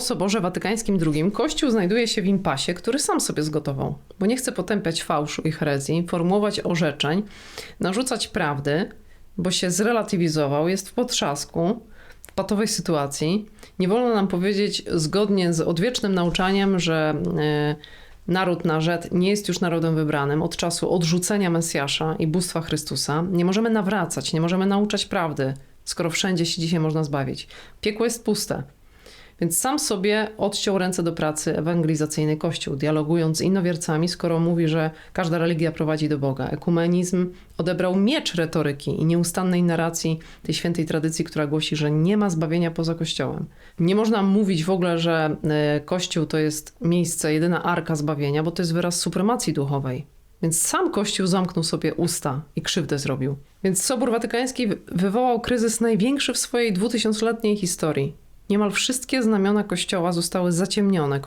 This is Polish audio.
Soborze Watykańskim II Kościół znajduje się w impasie, który sam sobie zgotował, bo nie chce potępiać fałszu i herezji, formułować orzeczeń, narzucać prawdy, bo się zrelatywizował, jest w potrzasku, w patowej sytuacji. Nie wolno nam powiedzieć zgodnie z odwiecznym nauczaniem, że e, naród narzęd nie jest już narodem wybranym od czasu odrzucenia Mesjasza i bóstwa Chrystusa. Nie możemy nawracać, nie możemy nauczać prawdy, skoro wszędzie się dzisiaj można zbawić. Piekło jest puste. Więc sam sobie odciął ręce do pracy ewangelizacyjny Kościół, dialogując z innowiercami, skoro mówi, że każda religia prowadzi do Boga. Ekumenizm odebrał miecz retoryki i nieustannej narracji tej świętej tradycji, która głosi, że nie ma zbawienia poza Kościołem. Nie można mówić w ogóle, że e, Kościół to jest miejsce, jedyna arka zbawienia, bo to jest wyraz supremacji duchowej. Więc sam Kościół zamknął sobie usta i krzywdę zrobił. Więc Sobór Watykański wy- wywołał kryzys największy w swojej dwutysiącletniej historii. Niemal wszystkie znamiona Kościoła zostały zaciemnione.